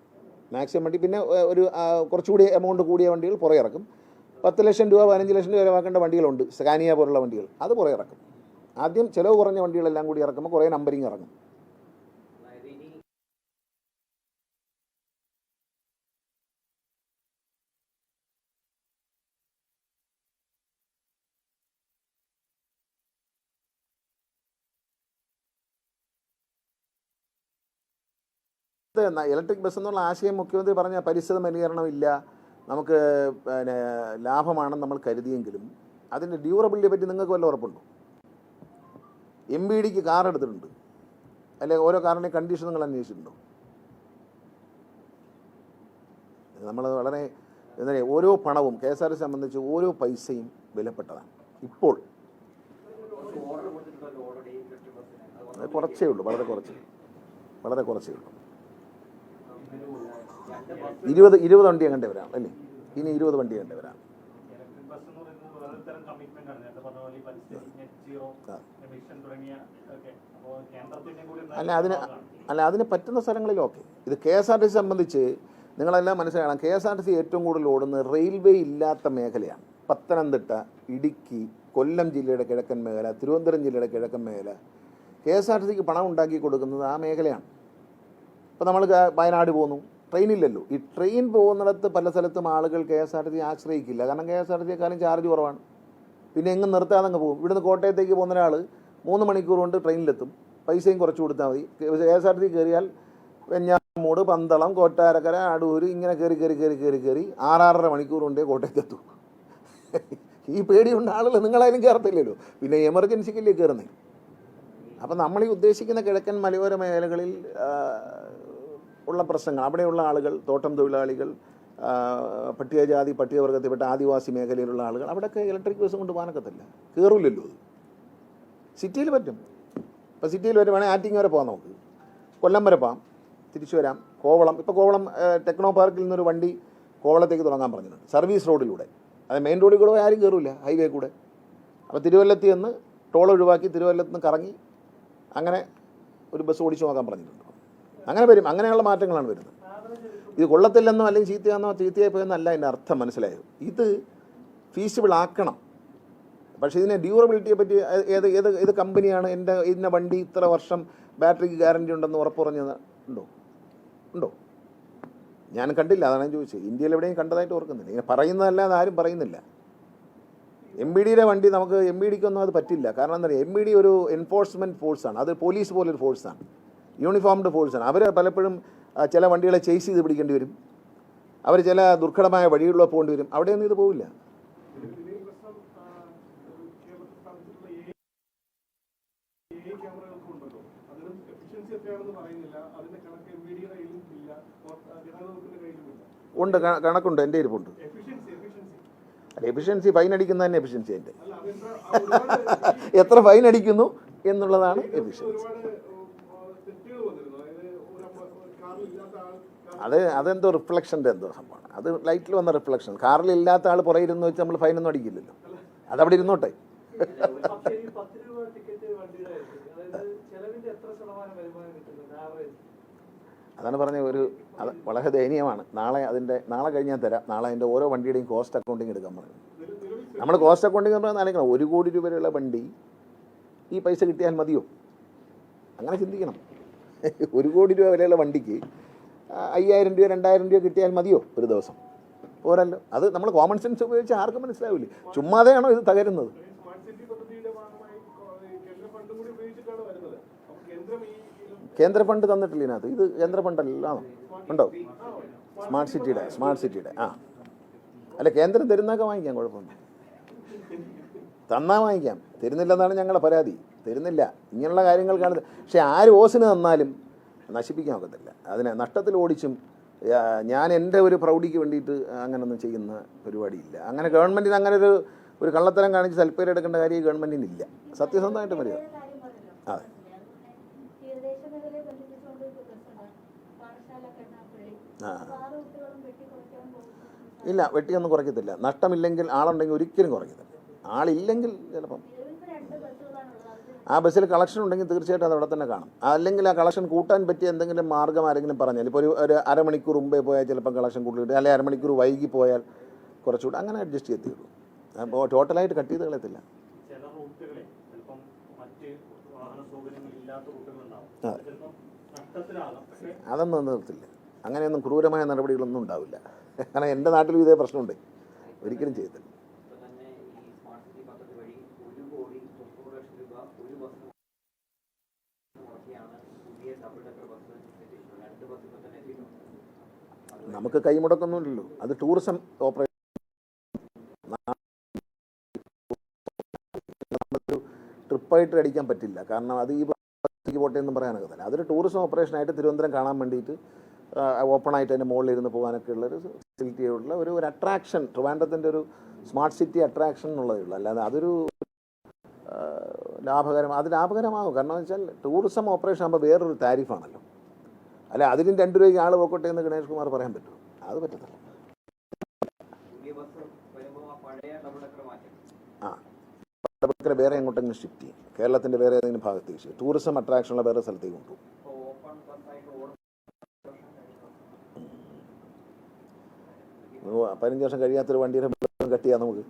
മാക്സിമം വണ്ടി. പിന്നെ ഒരു കുറച്ചുകൂടി എമൗണ്ട് കൂടിയ വണ്ടികൾ പുറകെ ഇറക്കും. പത്ത് ലക്ഷം രൂപ പതിനഞ്ച് ലക്ഷം രൂപ ചിലവാക്കേണ്ട വണ്ടികളുണ്ട്. സ്കാനിയ പോലുള്ള വണ്ടികൾ. അത് പുറകെ ഇറക്കും. ആദ്യം ചിലവ് കുറഞ്ഞ വണ്ടികളെല്ലാം കൂടി ഇറക്കുമ്പോൾ കുറേ നമ്പറിങ് ഇറങ്ങും. ഇലക്ട്രിക് ബസ് എന്നുള്ള ആശയം മുഖ്യമന്ത്രി പറഞ്ഞ പരിസ്ഥിതി മലിനീകരണമില്ല നമുക്ക് പിന്നെ ലാഭമാണെന്ന് നമ്മൾ കരുതിയെങ്കിലും അതിന്റെ ഡ്യൂറബിലിറ്റിയെ പറ്റി നിങ്ങൾക്ക് വല്ല ഉറപ്പുണ്ടോ? എം ബി ഡിക്ക് കാർ എടുത്തിട്ടുണ്ട്. അല്ലെ ഓരോ കാറിന്റെ കണ്ടീഷൻ നിങ്ങൾ അന്വേഷിച്ചിട്ടുണ്ടോ? നമ്മൾ വളരെ എന്താ പറയുക ഓരോ പണവും കെ എസ് ആർ സംബന്ധിച്ച് ഓരോ പൈസയും വിലപ്പെട്ടതാണ്. ഇപ്പോൾ. കുറച്ചേ ഉള്ളൂ വളരെ കുറച്ച് വളരെ കുറച്ചേ ഉള്ളൂ. ഇരുപത് ഇരുപത് വണ്ടി അങ്ങോട്ട് വരാം അല്ലേ? ഇനി ഇരുപത് വണ്ടി അങ്ങോട്ട് വരാം. അല്ല അതിന് അല്ല അതിന് പറ്റുന്ന സ്ഥലങ്ങളിൽ ഓക്കെ. ഇത് K S R T C സംബന്ധിച്ച് നിങ്ങളെല്ലാം മനസ്സിലാക്കണം. K S R T C ഏറ്റവും കൂടുതൽ ഓടുന്ന റെയിൽവേ ഇല്ലാത്ത മേഖലയാണ്. പത്തനംതിട്ട ഇടുക്കി കൊല്ലം ജില്ലയുടെ കിഴക്കൻ മേഖല തിരുവനന്തപുരം ജില്ലയുടെ കിഴക്കൻ മേഖല. കെ എസ് ആർ ടി സിക്ക് പണം ഉണ്ടാക്കി കൊടുക്കുന്നത് ആ മേഖലയാണ്. ഇപ്പോൾ നമ്മൾ വയനാട് പോകുന്നു ട്രെയിനില്ലല്ലോ. ഈ ട്രെയിൻ പോകുന്നിടത്ത് പല സ്ഥലത്തും ആളുകൾ K S R T C ആശ്രയിക്കില്ല. കാരണം കെ എസ് ആർ ടി സിയെക്കാളും ചാർജ് കുറവാണ്. പിന്നെ എങ്ങും നിർത്താതെ അങ്ങ് പോകും. ഇവിടുന്ന് കോട്ടയത്തേക്ക് പോകുന്ന ഒരാൾ മൂന്ന് മണിക്കൂർ കൊണ്ട് ട്രെയിനിലെത്തും. പൈസയും കുറച്ച് കൊടുത്താൽ മതി. K S R T C കയറിയാൽ വെഞ്ഞാമൂട് പന്തളം കോട്ടാരക്കര അടൂർ ഇങ്ങനെ കയറി കയറി കയറി കയറി കയറി ആറാറര മണിക്കൂർ കൊണ്ടേ കോട്ടയത്തെത്തു. ഈ പേടിയുണ്ട് ആളുകൾ നിങ്ങളായാലും കയറത്തില്ലല്ലോ. പിന്നെ എമർജൻസിക്കല്ലേ കയറുന്നേ? അപ്പം നമ്മൾ ഈ ഉദ്ദേശിക്കുന്ന കിഴക്കൻ മലയോര മേഖലകളിൽ ഉള്ള പ്രശ്നങ്ങൾ അവിടെയുള്ള ആളുകൾ തോട്ടം തൊഴിലാളികൾ പട്ടികജാതി പട്ടികവർഗത്തിൽപ്പെട്ട ആദിവാസി മേഖലയിലുള്ള ആളുകൾ അവിടെയൊക്കെ ഇലക്ട്രിക് ബസ് കൊണ്ട് പോകാനൊക്കത്തില്ല. കയറില്ലല്ലോ അത്. സിറ്റിയിൽ പറ്റും. ഇപ്പോൾ സിറ്റിയിൽ വരുവാണെങ്കിൽ ആറ്റിങ് വരെ പോകാം നമുക്ക്. കൊല്ലം വരെ പോകാം. തിരിച്ചു വരാം. കോവളം ഇപ്പോൾ കോവളം ടെക്നോ പാർക്കിൽ നിന്നൊരു വണ്ടി കോവളത്തേക്ക് തുടങ്ങാൻ പറഞ്ഞിട്ടുണ്ട്. സർവീസ് റോഡിലൂടെ. അത് മെയിൻ റോഡിൽ കൂടെ ആരും കയറില്ല ഹൈവേ കൂടെ. അപ്പോൾ തിരുവല്ലത്തിൽ നിന്ന് ടോൾ ഒഴിവാക്കി തിരുവല്ലത്ത് നിന്ന് കറങ്ങി അങ്ങനെ ഒരു ബസ് ഓടിച്ചു നോക്കാൻ പറഞ്ഞിട്ടുണ്ട്. അങ്ങനെ വരും. അങ്ങനെയുള്ള മാറ്റങ്ങളാണ് വരുന്നത്. ഇത് കൊള്ളത്തില്ലെന്നോ അല്ലെങ്കിൽ ചീത്തയാണെന്നോ ചീത്തയായി പോയെന്നല്ല അതിന്റെ അർത്ഥം മനസ്സിലായത്. ഇത് ഫീസിബിൾ ആക്കണം. പക്ഷേ ഇതിനെ ഡ്യൂറബിലിറ്റിയെ പറ്റി ഏത് ഏത് ഏത് കമ്പനിയാണ് എന്റെ ഇതിന്റെ വണ്ടി ഇത്ര വർഷം ബാറ്ററിക്ക് ഗ്യാരണ്ടി ഉണ്ടെന്ന് ഉറപ്പ് പറഞ്ഞത് ഉണ്ടോ? ഉണ്ടോ? ഞാൻ കണ്ടില്ല. അതാണ് ഞാൻ ചോദിച്ചത്. ഇന്ത്യയിൽ എവിടെയും കണ്ടതായിട്ട് ഓർക്കുന്നില്ല. ഇങ്ങനെ പറയുന്നതല്ലാതെ ആരും പറയുന്നില്ല. എം ബി ഡിയുടെ വണ്ടി നമുക്ക് എം ബി ഡിക്കൊന്നും അത് പറ്റില്ല. കാരണം എന്താ പറയുക എം ബി ഡി ഒരു എൻഫോഴ്സ്മെന്റ് ഫോഴ്സാണ് അത് പോലീസ് പോലൊരു ഫോഴ്സാണ് യൂണിഫോംഡ് ഫോഴ്സാണ് അവർ പലപ്പോഴും ചില വണ്ടികളെ ചേസ് ചെയ്ത് പിടിക്കേണ്ടി വരും. അവർ ചില ദുർഘടമായ വഴികളിലോ പോകേണ്ടി വരും. അവിടെയൊന്നും ഇത് പോവില്ല. ഉണ്ട്. കണക്കുണ്ട്. എന്റെ ഇരിപ്പുണ്ട്. എഫിഷ്യൻസി ഫൈൻ അടിക്കുന്ന തന്നെ എഫിഷ്യൻസി ഒരുപാട് എത്ര ഫൈൻ അടിക്കുന്നു എന്നുള്ളതാണ് എഫിഷ്യൻസി അത് അതെന്തോ റിഫ്ലക്ഷന്റെ എന്തോ സംഭവമാണ്. അത് ലൈറ്റിൽ വന്ന റിഫ്ലക്ഷൻ കാറിൽ ഇല്ലാത്ത ആൾ പുറകിരുന്ന് വെച്ച് നമ്മൾ ഫൈനൊന്നും അടിക്കില്ലല്ലോ. അതവിടെ ഇരുന്നോട്ടെ. അതാണ് പറഞ്ഞ ഒരു അത് വളരെ ദയനീയമാണ്. നാളെ അതിന്റെ നാളെ കഴിഞ്ഞാൽ തരാം. നാളെ അതിന്റെ ഓരോ വണ്ടിയുടെയും കോസ്റ്റ് അക്കൗണ്ടിങ് എടുക്കാൻ പറയും നമ്മൾ കോസ്റ്റ് അക്കൗണ്ടിങ് എന്ന് പറഞ്ഞാൽ ആലോചിക്കണം ഒരു കോടി രൂപയുള്ള വണ്ടി ഈ പൈസ കിട്ടിയാൽ മതിയോ? അങ്ങനെ ചിന്തിക്കണം. ഒരു കോടി രൂപ വിലയുള്ള വണ്ടിക്ക് അയ്യായിരം രൂപ രണ്ടായിരം രൂപ കിട്ടിയാൽ മതിയോ ഒരു ദിവസം? പോരല്ലോ. അത് നമ്മൾ കോമൺ സെൻസ് ഉപയോഗിച്ച് ആർക്കും മനസ്സിലാവില്ല. ചുമ്മാതെയാണോ ഇത് തകരുന്നത്? കേന്ദ്ര ഫണ്ടും തന്നിട്ടില്ല ഇതിനകത്ത്. ഇത് കേന്ദ്ര ഫണ്ടല്ല ഉണ്ടോ? സ്മാർട്ട് സിറ്റിയുടെ സ്മാർട്ട് സിറ്റിയുടെ ആ. അല്ല കേന്ദ്രം തരുന്നൊക്കെ വാങ്ങിക്കാം കുഴപ്പമൊന്നും തന്നാൽ വാങ്ങിക്കാം. തരുന്നില്ലെന്നാണ് ഞങ്ങളുടെ പരാതി. തരുന്നില്ല. ഇങ്ങനെയുള്ള കാര്യങ്ങൾക്കാണ്. പക്ഷേ ആര് ഓസിന് തന്നാലും നശിപ്പിക്കാൻ ഒക്കത്തില്ല. അതിനെ നഷ്ടത്തിൽ ഓടിച്ചും ഞാൻ എന്റെ ഒരു പ്രൗഢിക്ക് വേണ്ടിയിട്ട് അങ്ങനൊന്നും ചെയ്യുന്ന പരിപാടിയില്ല. അങ്ങനെ ഗവൺമെന്റിന് അങ്ങനെ ഒരു ഒരു കള്ളത്തരം കാണിച്ച് സൽപ്പേര് എടുക്കേണ്ട കാര്യം ഗവൺമെന്റിനില്ല സത്യസന്ധമായിട്ട് വരിക അതെ തീരദേശ മേഖലയെ ബന്ധിപ്പിച്ചുകൊണ്ട് ഒരു ബസ്സുണ്ട് പാഠശാല കരുനാപ്പള്ളി ആ. അപ്പൊ ആ റൂട്ടുകളും വെട്ടിക്കുറയ്ക്കാൻ പോകുന്നു ഇല്ല വെട്ടിയൊന്നും കുറയ്ക്കത്തില്ല. നഷ്ടമില്ലെങ്കിൽ ആളുണ്ടെങ്കിൽ ഒരിക്കലും കുറയ്ക്കത്തില്ല. ആളില്ലെങ്കിൽ ചിലപ്പം. ആ ബസ്സിൽ കളക്ഷൻ ഉണ്ടെങ്കിൽ തീർച്ചയായിട്ടും അത് അവിടെ തന്നെ കാണും. അല്ലെങ്കിൽ ആ കളക്ഷൻ കൂട്ടാൻ പറ്റിയ എന്തെങ്കിലും മാർഗം ആരെങ്കിലും പറഞ്ഞാൽ ഇപ്പോൾ ഒരു ഒരു അരമണിക്കൂർ മുമ്പേ പോയാൽ ചിലപ്പം കളക്ഷൻ കൂട്ടിയിട്ട് അല്ലെങ്കിൽ അരമണിക്കൂർ വൈകി പോയാൽ കുറച്ചുകൂടെ അങ്ങനെ അഡ്ജസ്റ്റ് ചെയ്യത്തുള്ളൂ അപ്പോൾ ടോട്ടലായിട്ട് കട്ട് ചെയ്ത് കളയത്തില്ല. അതൊന്നും നിർത്തില്ല. അങ്ങനെയൊന്നും ക്രൂരമായ നടപടികളൊന്നും ഉണ്ടാവില്ല. കാരണം എന്റെ നാട്ടിലും ഇതേ പ്രശ്നമുണ്ട്. ഒരിക്കലും എത്തിയിട്ടുണ്ട് നമുക്ക് കൈമുടക്കൊന്നുമില്ലല്ലോ. അത് ടൂറിസം ഓപ്പറേഷൻ ട്രിപ്പായിട്ട് അടിക്കാൻ പറ്റില്ല. കാരണം അത് ഈ പോട്ടെ എന്നും തന്നെ അതൊരു ടൂറിസം ഓപ്പറേഷനായിട്ട് തിരുവനന്തപുരം കാണാൻ വേണ്ടിയിട്ട് ഓപ്പൺ ആയിട്ട് അതിന്റെ മുകളിൽ ഇരുന്ന് പോകാനൊക്കെ ഉള്ള ഒരു ഫെസിലിറ്റി ഉള്ള ഒരു ഒരു അട്രാക്ഷൻ ട്രിവാൻഡ്രത്തിന്റെ ഒരു സ്മാർട്ട് സിറ്റി അട്രാക്ഷൻ എന്നുള്ളതേ ഉള്ളൂ. അല്ലാതെ അതൊരു ലാഭകരം അത് ലാഭകരമാകും. കാരണം എന്ന് വെച്ചാൽ ടൂറിസം ഓപ്പറേഷൻ ആകുമ്പോൾ വേറൊരു താരിഫാണല്ലോ. അല്ല അതിലും രണ്ട് രൂപയ്ക്ക് ആൾ പോക്കോട്ടെ എന്ന് ഗണേഷ് കുമാർ പറയാൻ പറ്റുമോ? അത് പറ്റത്തില്ല. ആ. വേറെ എങ്ങോട്ടെങ്കിലും ഷിഫ്റ്റ് ചെയ്യും. കേരളത്തിന്റെ വേറെ ഏതെങ്കിലും ഭാഗത്തേക്ക് ടൂറിസം അട്രാക്ഷനുള്ള വേറെ സ്ഥലത്തേക്ക് കൊണ്ടുപോകും ഇപ്പോൾ ഓപ്പൺ ബസ്സായിട്ട് ഓടും ഓ, പതിനഞ്ച് വർഷം കഴിയാത്തൊരു വണ്ടിയുടെ കട്ട് ചെയ്യാം നമുക്ക്.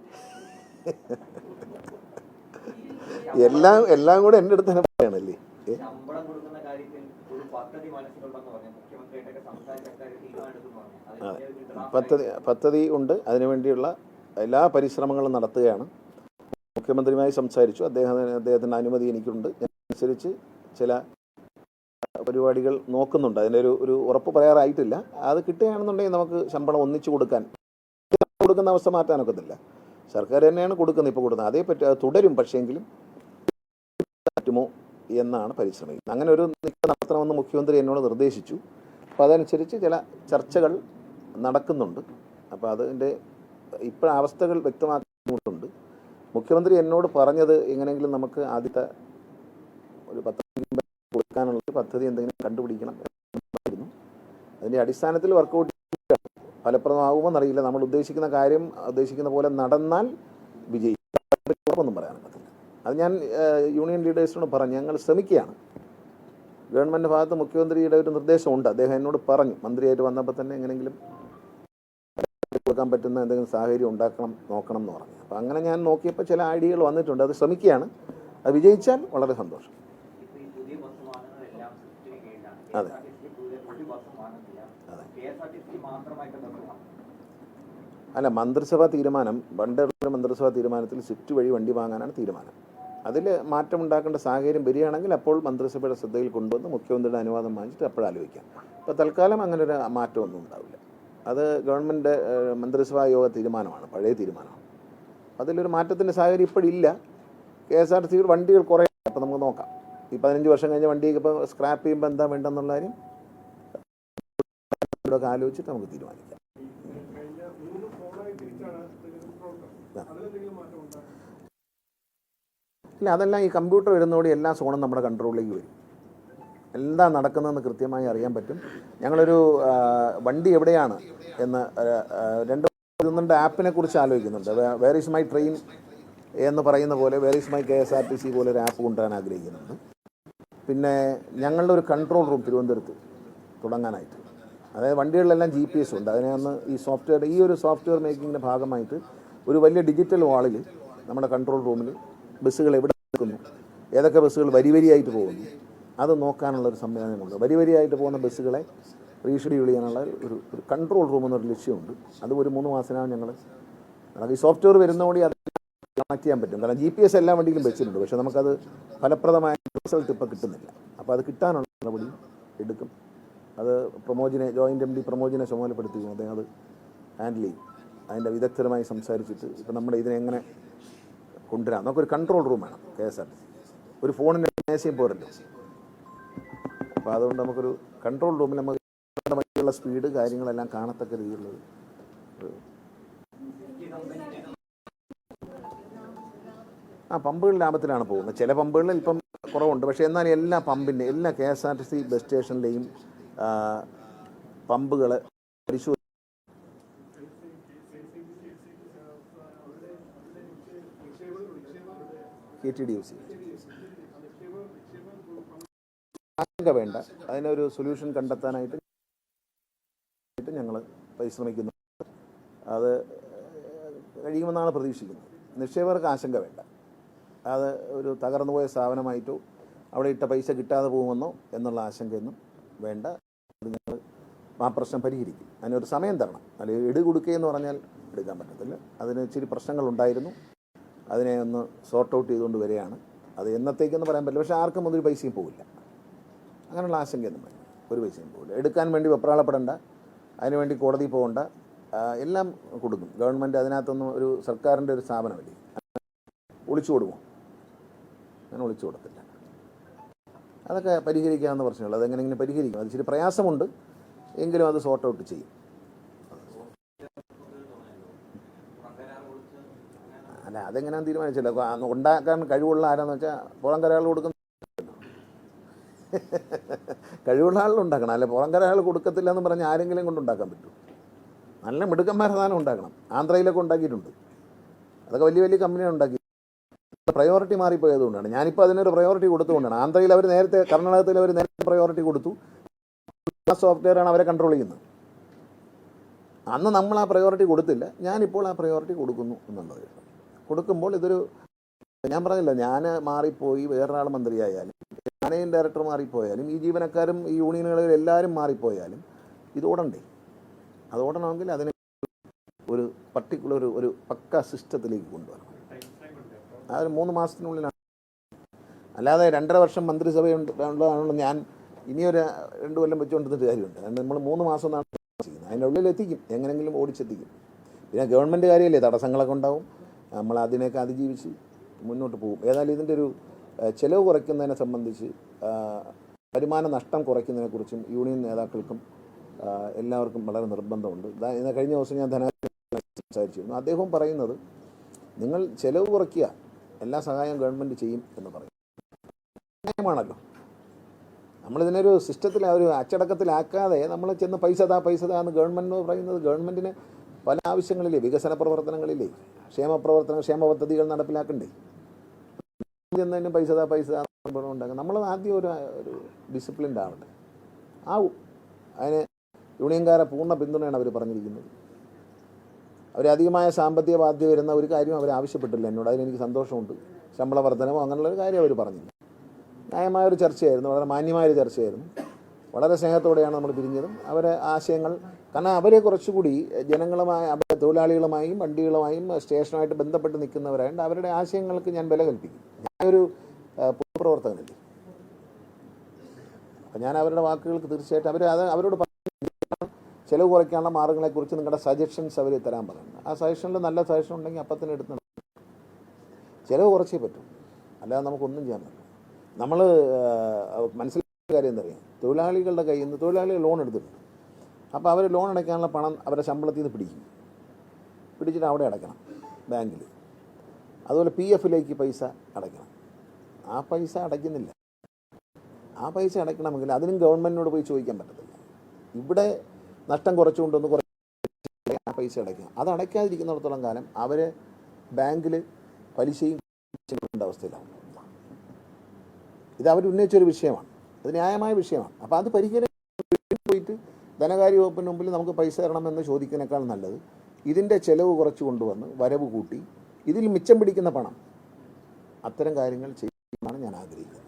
എല്ലാം എല്ലാം കൂടെ എന്റെ അടുത്ത് തന്നെ പറയണല്ലേ? പദ്ധതി പദ്ധതി പദ്ധതി ഉണ്ട്. അതിനുവേണ്ടിയുള്ള എല്ലാ പരിശ്രമങ്ങളും നടത്തുകയാണ്. മുഖ്യമന്ത്രിയുമായി സംസാരിച്ചു. അദ്ദേഹം അദ്ദേഹത്തിന്റെ അനുമതി എനിക്കുണ്ട്. അനുസരിച്ച് ചില പരിപാടികൾ നോക്കുന്നുണ്ട്. അതിന്റെ ഒരു ഉറപ്പ് പറയാറായിട്ടില്ല. അത് കിട്ടുകയാണെന്നുണ്ടെങ്കിൽ നമുക്ക് ശമ്പളം ഒന്നിച്ചു കൊടുക്കാൻ കൊടുക്കുന്ന അവസ്ഥ മാറ്റാനൊക്കത്തില്ല. സർക്കാർ തന്നെയാണ് കൊടുക്കുന്നത് ഇപ്പോൾ കൊടുക്കുന്നത്. അതേ പറ്റി അത് തുടരും പക്ഷേങ്കിലും പറ്റുമോ എന്നാണ് പരിശ്രമിക്കുന്നത്. അങ്ങനെ ഒരു നീക്കം നടത്തണമെന്ന് മുഖ്യമന്ത്രി എന്നോട് നിർദ്ദേശിച്ചു. അപ്പോൾ അതനുസരിച്ച് ചില ചർച്ചകൾ നടക്കുന്നുണ്ട്. അപ്പോൾ അതിന്റെ ഇപ്പോഴ അവസ്ഥകൾ വ്യക്തമാക്കുന്നുണ്ട്. മുഖ്യമന്ത്രി എന്നോട് പറഞ്ഞത് എങ്ങനെയെങ്കിലും നമുക്ക് ആദ്യത്തെ ഒരു പത്ത് കൊടുക്കാനുള്ള ഒരു പദ്ധതി എന്തെങ്കിലും കണ്ടുപിടിക്കണം അതിന്റെ അടിസ്ഥാനത്തിൽ വർക്കൗട്ട് ഫലപ്രദമാകുമോ എന്നറിയില്ല. നമ്മൾ ഉദ്ദേശിക്കുന്ന കാര്യം ഉദ്ദേശിക്കുന്ന പോലെ നടന്നാൽ വിജയിക്കും പറയാൻ പറ്റില്ല അത് ഞാൻ യൂണിയൻ ലീഡേഴ്സിനോട് പറഞ്ഞു. ഞങ്ങൾ ശ്രമിക്കുകയാണ്. ഗവൺമെന്റ് ഭാഗത്ത് മുഖ്യമന്ത്രിയുടെ ഒരു നിർദ്ദേശമുണ്ട്. അദ്ദേഹം എന്നോട് പറഞ്ഞു. മന്ത്രിയായിട്ട് വന്നപ്പോൾ തന്നെ എങ്ങനെങ്കിലും കൊടുക്കാൻ പറ്റുന്ന എന്തെങ്കിലും സാഹചര്യം ഉണ്ടാക്കണം നോക്കണം എന്ന് പറഞ്ഞു. അപ്പോൾ അങ്ങനെ ഞാൻ നോക്കിയപ്പോൾ ചില ഐഡിയകൾ വന്നിട്ടുണ്ട്. അത് ശ്രമിക്കുകയാണ്. അത് വിജയിച്ചാൽ വളരെ സന്തോഷം ഇപ്പൊ ഈ പുതിയ ബസ് വാഹനങ്ങളെല്ലാം സ്വിഫ്റ്റിന് കീഴിലാണ് അതെ. KSRTC പുതിയ ഒരു ബസ്സും വാങ്ങുന്നില്ല അതെ. K S R T C മാത്രമായിട്ട് ബസ് വാങ്ങും അല്ല മന്ത്രിസഭാ തീരുമാനം പണ്ടുള്ള മന്ത്രിസഭാ തീരുമാനത്തിൽ സ്വിഫ്റ്റ് വഴി വണ്ടി വാങ്ങാനാണ് തീരുമാനം. അതിൽ മാറ്റമുണ്ടാക്കേണ്ട സാഹചര്യം വരികയാണെങ്കിൽ അപ്പോൾ മന്ത്രിസഭയുടെ ശ്രദ്ധയിൽ കൊണ്ടുവന്ന് മുഖ്യമന്ത്രിയുടെ അനുവാദം വാങ്ങിച്ചിട്ട് അപ്പോൾ ആലോചിക്കാം. ഇപ്പോൾ തൽക്കാലം അങ്ങനെ ഒരു മാറ്റമൊന്നും ഉണ്ടാവില്ല. അത് ഗവൺമെന്റ് മന്ത്രിസഭാ യോഗ തീരുമാനമാണ് പഴയ തീരുമാനമാണ്. അതിലൊരു മാറ്റത്തിന്റെ സാഹചര്യം ഇപ്പോഴില്ല. കെ എസ് ആർ ടി സിയിൽ വണ്ടികൾ കുറേ അപ്പോൾ നമുക്ക് നോക്കാം. ഈ പതിനഞ്ച് വർഷം കഴിഞ്ഞ വണ്ടിക്ക് ഇപ്പോൾ സ്ക്രാപ്പ് ചെയ്യുമ്പോൾ എന്താ വേണ്ടെന്നുള്ള കാര്യം ഇവിടെയൊക്കെ ആലോചിച്ചിട്ട് നമുക്ക് തീരുമാനിക്കാം. ഇല്ല അതെല്ലാം ഈ കമ്പ്യൂട്ടർ വരുന്നതോടെ എല്ലാ സോണും നമ്മുടെ കൺട്രോളിലേക്ക് വരും. എന്താ നടക്കുന്നതെന്ന് കൃത്യമായി അറിയാൻ പറ്റും. ഞങ്ങളൊരു വണ്ടി എവിടെയാണ് എന്ന് രണ്ട് പതിനൊന്നിന്റെ ആപ്പിനെ കുറിച്ച് ആലോചിക്കുന്നുണ്ട്. വേർ ഈസ് മൈ ട്രെയിൻ എന്ന് പറയുന്ന പോലെ where is my K S R T C പോലെ ഒരു ആപ്പ് കൊണ്ടുവരാൻ ആഗ്രഹിക്കുന്നുണ്ട്. പിന്നെ ഞങ്ങളുടെ ഒരു കൺട്രോൾ റൂം തിരുവനന്തപുരത്ത് തുടങ്ങാനായിട്ട്. അതായത് വണ്ടികളിലെല്ലാം ജി പി എസ് ഉണ്ട്. അതിനെ ഒന്ന് ഈ സോഫ്റ്റ്വെയർ ഈ ഒരു സോഫ്റ്റ്വെയർ മേക്കിങ്ങിന്റെ ഭാഗമായിട്ട് ഒരു വലിയ ഡിജിറ്റൽ വാളിൽ നമ്മുടെ കൺട്രോൾ റൂമിൽ ബസ്സുകൾ എവിടെ നിൽക്കുന്നു ഏതൊക്കെ ബസ്സുകൾ വരി വരിയായിട്ട് പോകുന്നു അത് നോക്കാനുള്ള ഒരു സംവിധാനമുണ്ട്. വരി വരിയായിട്ട് പോകുന്ന ബസ്സുകളെ റീഷെഡ്യൂൾ ചെയ്യാനുള്ള ഒരു ഒരു കൺട്രോൾ റൂം എന്നൊരു ലക്ഷ്യമുണ്ട്. അത് ഒരു മൂന്ന് മാസത്തിനാണ് ഞങ്ങൾ ഈ സോഫ്റ്റ്വെയർ വരുന്നതോടെ അത് കണക്ട് ചെയ്യാൻ പറ്റും. കാരണം ജി പി എസ് എല്ലാ വണ്ടിയിലും വെച്ചിട്ടുണ്ട്. പക്ഷേ നമുക്കത് ഫലപ്രദമായ റിസൾട്ട് ഇപ്പോൾ കിട്ടുന്നില്ല. അപ്പോൾ അത് കിട്ടാനുള്ള നടപടി എടുക്കും. അത് പ്രമോജിനെ ജോയിന്റ് എം ഡി പ്രമോജിനെ ചുമതലപ്പെടുത്തുകയും അദ്ദേഹം അത് ഹാൻഡിൽ ചെയ്യും. അതിന്റെ വിദഗ്ധരുമായി സംസാരിച്ചിട്ട് ഇപ്പം നമ്മുടെ ഇതിനെ എങ്ങനെ കൊണ്ടുവരാം. നമുക്കൊരു കൺട്രോൾ റൂം വേണം കെ എസ് ആർ ടി ഒരു ഫോണിന്റെ മേശയും പോരല്ലോ അപ്പോൾ അതുകൊണ്ട് നമുക്കൊരു കൺട്രോൾ റൂമിൽ നമുക്ക് സ്പീഡ് കാര്യങ്ങളെല്ലാം കാണത്തക്ക രീതിയിലുള്ളത് ആ പമ്പുകൾ ലാഭത്തിലാണ് പോകുന്നത്. ചില പമ്പുകളിൽ ഇപ്പം കുറവുണ്ട്. പക്ഷേ എന്നാൽ എല്ലാ പമ്പിന്റെ എല്ലാ K S R T C bus സ്റ്റേഷനിലെയും പമ്പുകൾ പരിശോധി K T D U C. ആശങ്ക വേണ്ട? അതിനൊരു സൊല്യൂഷൻ കണ്ടെത്താനായിട്ട് ഞങ്ങൾ പരിശ്രമിക്കുന്നു. അത് കഴിയുമെന്നാണ് പ്രതീക്ഷിക്കുന്നത്. നിക്ഷേപകർക്ക് ആശങ്ക വേണ്ട. അത് ഒരു തകർന്നു പോയ സ്ഥാപനമായിട്ടോ അവിടെ ഇട്ട പൈസ കിട്ടാതെ പോകുമെന്നോ എന്നുള്ള ആശങ്കയൊന്നും വേണ്ട. അത് ഞങ്ങൾ ആ പ്രശ്നം പരിഹരിക്കും. അതിനൊരു സമയം തരണം. അല്ലെങ്കിൽ എടു കൊടുക്കുകയെന്ന് പറഞ്ഞാൽ എടുക്കാൻ പറ്റത്തില്ല. അതിന് ഇച്ചിരി പ്രശ്നങ്ങളുണ്ടായിരുന്നു. അതിനെ ഒന്ന് സോർട്ട് ഔട്ട് ചെയ്തുകൊണ്ട് വരികയാണ്. അത് എന്നത്തേക്കെന്ന് പറയാൻ പറ്റില്ല. പക്ഷേ ആർക്കും ഒരു പൈസയും പോകില്ല അങ്ങനെയുള്ള ആശങ്കയൊന്നും വേണ്ട. ഒരു പൈസയും പോകില്ല എടുക്കാൻ വേണ്ടി വെപ്രാളപ്പെടേണ്ട. അതിനുവേണ്ടി കോടതി പോകണ്ട. എല്ലാം കൊടുക്കും. ഗവൺമെന്റ് അതിനകത്തൊന്നും ഒരു സർക്കാരിന്റെ ഒരു സ്ഥാപനമല്ലേ? ഒളിച്ചു കൊടുക്കും. അങ്ങനെ ഒളിച്ചു കൊടുത്തില്ല. അതൊക്കെ പരിഹരിക്കാവുന്ന അതെങ്ങനെ ഇങ്ങനെ പരിഹരിക്കും? അത് ഇച്ചിരി പ്രയാസമുണ്ട്. എങ്കിലും അത് സോർട്ട് ഔട്ട് ചെയ്യും. അല്ല അതെങ്ങനെ തീരുമാനിച്ചില്ല. ഉണ്ടാക്കാൻ കഴിവുള്ള ആരാന്ന് വെച്ചാൽ പുറം കരകൾ കൊടുക്കുന്ന കഴിവുള്ള ആളിൽ ഉണ്ടാക്കണം. അല്ലെ പുറം കരകൾ കൊടുക്കത്തില്ല എന്ന് പറഞ്ഞാൽ ആരെങ്കിലും കൊണ്ട് ഉണ്ടാക്കാൻ പറ്റും. നല്ല മിടുക്കന്മാരെ സാധനം ഉണ്ടാക്കണം. ആന്ധ്രയിലൊക്കെ ഉണ്ടാക്കിയിട്ടുണ്ട്. അതൊക്കെ വലിയ വലിയ കമ്പനികൾ ഉണ്ടാക്കി പ്രയോറിറ്റി മാറിപ്പോയതുകൊണ്ടാണ്. ഞാനിപ്പോൾ അതിനൊരു പ്രയോറിറ്റി കൊടുത്തുകൊണ്ടാണ്. ആന്ധ്രയിൽ അവർ നേരത്തെ കർണാടകത്തിൽ അവർ നേരത്തെ പ്രയോറിറ്റി കൊടുത്തു. സോഫ്റ്റ്വെയർ ആണ് അവരെ കൺട്രോൾ ചെയ്യുന്നത്. അന്ന് നമ്മൾ ആ പ്രയോറിറ്റി കൊടുത്തില്ല. ഞാനിപ്പോൾ ആ പ്രയോറിറ്റി കൊടുക്കുന്നു എന്നുള്ളത് കൊടുക്കുമ്പോൾ ഇതൊരു ഞാൻ പറഞ്ഞില്ല ഞാൻ മാറിപ്പോയി വേറൊരാൾ മന്ത്രിയായാലും മാനേജിങ് ഡയറക്ടർ മാറിപ്പോയാലും ഈ ജീവനക്കാരും ഈ യൂണിയനുകളിൽ എല്ലാവരും മാറിപ്പോയാലും ഇത് ഓടണ്ടേ അത് ഓടണമെങ്കിൽ അതിന് ഒരു പർട്ടിക്കുലർ ഒരു പക്ക സിസ്റ്റത്തിലേക്ക് കൊണ്ടുവരണം. അത് മൂന്ന് മാസത്തിനുള്ളിലാണ്. അല്ലാതെ രണ്ടര വർഷം മന്ത്രിസഭയുണ്ട് ഞാൻ ഇനിയൊരു രണ്ട് കൊല്ലം വെച്ചുകൊണ്ടിരുന്നിട്ട് കാര്യമുണ്ട്. അതുകൊണ്ട് നമ്മൾ മൂന്ന് മാസം എന്നാണ് ചെയ്യുന്നത്. അതിന്റെ ഉള്ളിൽ എത്തിക്കും. എങ്ങനെങ്കിലും ഓടിച്ചെത്തിക്കും. പിന്നെ ഗവൺമെന്റ് കാര്യമല്ലേ? തടസ്സങ്ങളൊക്കെ ഉണ്ടാവും. നമ്മൾ അതിനെയൊക്കെ അതിജീവിച്ച് മുന്നോട്ട് പോകും. ഏതായാലും ഇതിന്റെ ഒരു ചിലവ് കുറയ്ക്കുന്നതിനെ സംബന്ധിച്ച് വരുമാന നഷ്ടം കുറയ്ക്കുന്നതിനെക്കുറിച്ചും യൂണിയൻ നേതാക്കൾക്കും എല്ലാവർക്കും വളരെ നിർബന്ധമുണ്ട്. കഴിഞ്ഞ ദിവസം ഞാൻ ധനകാര്യ സംസാരിച്ചിരുന്നു. അദ്ദേഹം പറയുന്നത് നിങ്ങൾ ചിലവ് കുറയ്ക്കുക. എല്ലാ സഹായവും ഗവൺമെന്റ് ചെയ്യും എന്ന് പറയും. ന്യായമാണല്ലോ നമ്മളിതിനൊരു സിസ്റ്റത്തിൽ ഒരു അച്ചടക്കത്തിലാക്കാതെ നമ്മൾ ചെന്ന് പൈസ താ പൈസ താ എന്ന് ഗവൺമെന്റ് പറയുന്നത് ഗവൺമെന്റിന് പല ആവശ്യങ്ങളില്ലേ? വികസന പ്രവർത്തനങ്ങളില്ലേ? ക്ഷേമ പ്രവർത്തന ക്ഷേമ പദ്ധതികൾ നടപ്പിലാക്കണ്ടേ? ചെന്നതിന് പൈസ താ പൈസ ഉണ്ടാക്കുക നമ്മൾ ആദ്യം ഒരു ഒരു ഡിസിപ്ലിൻഡ് ആവട്ടെ. ആവും. അതിന് യൂണിയൻകാരെ പൂർണ പിന്തുണയാണ് അവർ പറഞ്ഞിരിക്കുന്നത്. അവർ അധികമായ സാമ്പത്തിക ബാധ്യത വരുന്ന ഒരു കാര്യം അവർ ആവശ്യപ്പെട്ടില്ല എന്നോട്. അതിനെനിക്ക് സന്തോഷമുണ്ട്. ശമ്പള വർധനമോ അങ്ങനെയുള്ളൊരു കാര്യം അവർ പറഞ്ഞില്ല. ന്യായമായ ഒരു ചർച്ചയായിരുന്നു. വളരെ മാന്യമായ ഒരു ചർച്ചയായിരുന്നു. വളരെ സ്നേഹത്തോടെയാണ് നമ്മൾ പിരിഞ്ഞതും. അവരെ ആശയങ്ങൾ കാരണം അവരെ കുറച്ചുകൂടി ജനങ്ങളുമായി അവരുടെ തൊഴിലാളികളുമായും വണ്ടികളുമായും സ്റ്റേഷനുമായിട്ട് ബന്ധപ്പെട്ട് നിൽക്കുന്നവരായതുകൊണ്ട് അവരുടെ ആശയങ്ങൾക്ക് ഞാൻ വില കൽപ്പിക്കും. ഞാനൊരു പൊതുപ്രവർത്തകനല്ലേ. അപ്പം ഞാൻ അവരുടെ വാക്കുകൾക്ക് തീർച്ചയായിട്ടും അവർ അത് അവരോട് ചിലവ് കുറയ്ക്കാനുള്ള മാർഗങ്ങളെക്കുറിച്ച് നിങ്ങളുടെ സജഷൻസ് അവർ തരാൻ പറയുന്നത് ആ സജഷനിൽ നല്ല സജഷൻ ഉണ്ടെങ്കിൽ അപ്പം തന്നെ എടുത്ത് ചിലവ് കുറച്ചേ പറ്റും. അല്ലാതെ നമുക്കൊന്നും ചെയ്യാൻ പറ്റും നമ്മൾ മനസ്സിലാക്കിയ കാര്യം എന്തറിയാം തൊഴിലാളികളുടെ കയ്യിൽ നിന്ന് തൊഴിലാളികൾ ലോൺ എടുത്തിട്ടുണ്ട്. അപ്പോൾ അവർ ലോൺ അടയ്ക്കാനുള്ള പണം അവരുടെ ശമ്പളത്തിൽ നിന്ന് പിടിക്കും. പിടിച്ചിട്ട് അവിടെ അടയ്ക്കണം ബാങ്കിൽ അതുപോലെ പി എഫിലേക്ക് പൈസ അടയ്ക്കണം. ആ പൈസ അടയ്ക്കുന്നില്ല. ആ പൈസ അടയ്ക്കണമെങ്കിൽ അതിനും ഗവൺമെന്റിനോട് പോയി ചോദിക്കാൻ പറ്റത്തില്ല. ഇവിടെ നഷ്ടം കുറച്ചുകൊണ്ടൊന്ന് കുറച്ച് പൈസ അടയ്ക്കുക. അത് അടയ്ക്കാതിരിക്കുന്നിടത്തോളം കാലം അവർ ബാങ്കിൽ പലിശയും അവസ്ഥയിലാവും. ഇത് അവർ ഉന്നയിച്ചൊരു വിഷയമാണ്. അത് ന്യായമായ വിഷയമാണ്. അപ്പോൾ അത് പരിഹരിക്കാൻ പോയിട്ട് ധനകാര്യ വകുപ്പിന് മുമ്പിൽ നമുക്ക് പൈസ തരണമെന്ന് ചോദിക്കുന്നേക്കാൾ നല്ലത് ഇതിന്റെ ചെലവ് കുറച്ച് കൊണ്ടുവന്ന് വരവ് കൂട്ടി ഇതിൽ മിച്ചം പിടിക്കുന്ന പണം അത്തരം കാര്യങ്ങൾ ചെയ്യുമെന്നാണ് ഞാൻ ആഗ്രഹിക്കുന്നത്.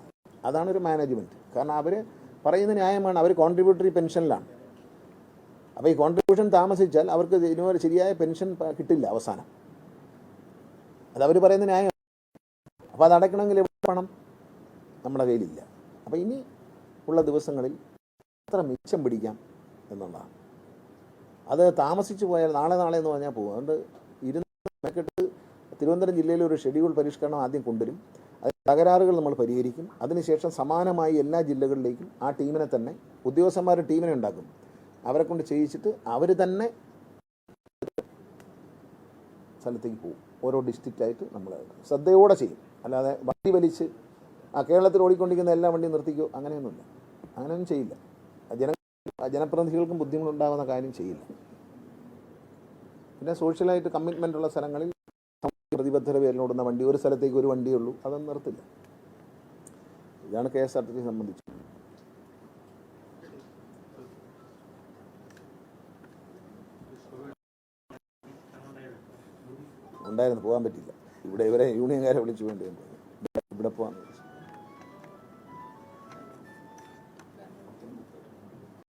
അതാണ് ഒരു മാനേജ്മെന്റ് കാരണം അവർ പറയുന്ന ന്യായമാണ്. അവർ കോൺട്രിബ്യൂട്ടറി പെൻഷനിലാണ് അപ്പോൾ ഈ കോൺട്രിബ്യൂഷൻ താമസിച്ചാൽ അവർക്ക് ഇതിനുപോലെ ശരിയായ പെൻഷൻ കിട്ടില്ല അവസാനം. അത് അവർ പറയുന്ന ന്യായം. അപ്പോൾ അത് അടയ്ക്കണമെങ്കിൽ എവിടെ പണം? നമ്മുടെ കയ്യിലില്ല. അപ്പോൾ ഇനി ഉള്ള ദിവസങ്ങളിൽ എത്ര മിച്ചം പിടിക്കാം എന്നുള്ളതാണ്. അത് താമസിച്ചു പോയാൽ നാളെ നാളെ എന്ന് പറഞ്ഞാൽ പോകും അതുകൊണ്ട് ഇരുന്ന് മെനക്കെട്ട് തിരുവനന്തപുരം ജില്ലയിൽ ഒരു ഷെഡ്യൂൾ പരിഷ്കരണം ആദ്യം കൊണ്ടുവരും. അത് തകരാറുകൾ നമ്മൾ പരിഹരിക്കും. അതിനുശേഷം സമാനമായി എല്ലാ ജില്ലകളിലേക്കും ആ ടീമിനെ തന്നെ ഉദ്യോഗസ്ഥന്മാർ ടീമിനെ ഉണ്ടാക്കും. അവരെ കൊണ്ട് ചെയ്യിച്ചിട്ട് അവർ തന്നെ സ്ഥലത്തേക്ക് പോകും. ഓരോ ഡിസ്ട്രിക്റ്റായിട്ട് നമ്മൾ ശ്രദ്ധയോടെ ചെയ്യും. അല്ലാതെ വണ്ടി വലിച്ച് ആ കേരളത്തിൽ ഓടിക്കൊണ്ടിരിക്കുന്ന എല്ലാ വണ്ടിയും നിർത്തിക്കോ അങ്ങനെയൊന്നുമില്ല. അങ്ങനെയൊന്നും ചെയ്യില്ല. ജന ജനപ്രതിനിധികൾക്കും ബുദ്ധിമുട്ടുണ്ടാകുന്ന കാര്യം ചെയ്യില്ല. പിന്നെ സോഷ്യലായിട്ട് കമ്മിറ്റ്മെന്റ് ഉള്ള സ്ഥലങ്ങളിൽ പ്രതിബദ്ധത പേരിലോടുന്ന വണ്ടി ഒരു സ്ഥലത്തേക്ക് ഒരു വണ്ടിയുള്ളൂ അതൊന്നും നിർത്തില്ല. ഇതാണ് K S R T C സംബന്ധിച്ച്. ഉണ്ടായിരുന്നു പോകാൻ പറ്റില്ല ഇവിടെ ഇവരെ യൂണിയൻകാരെ വിളിച്ചു വേണ്ടി. ഇവിടെ പോകാൻ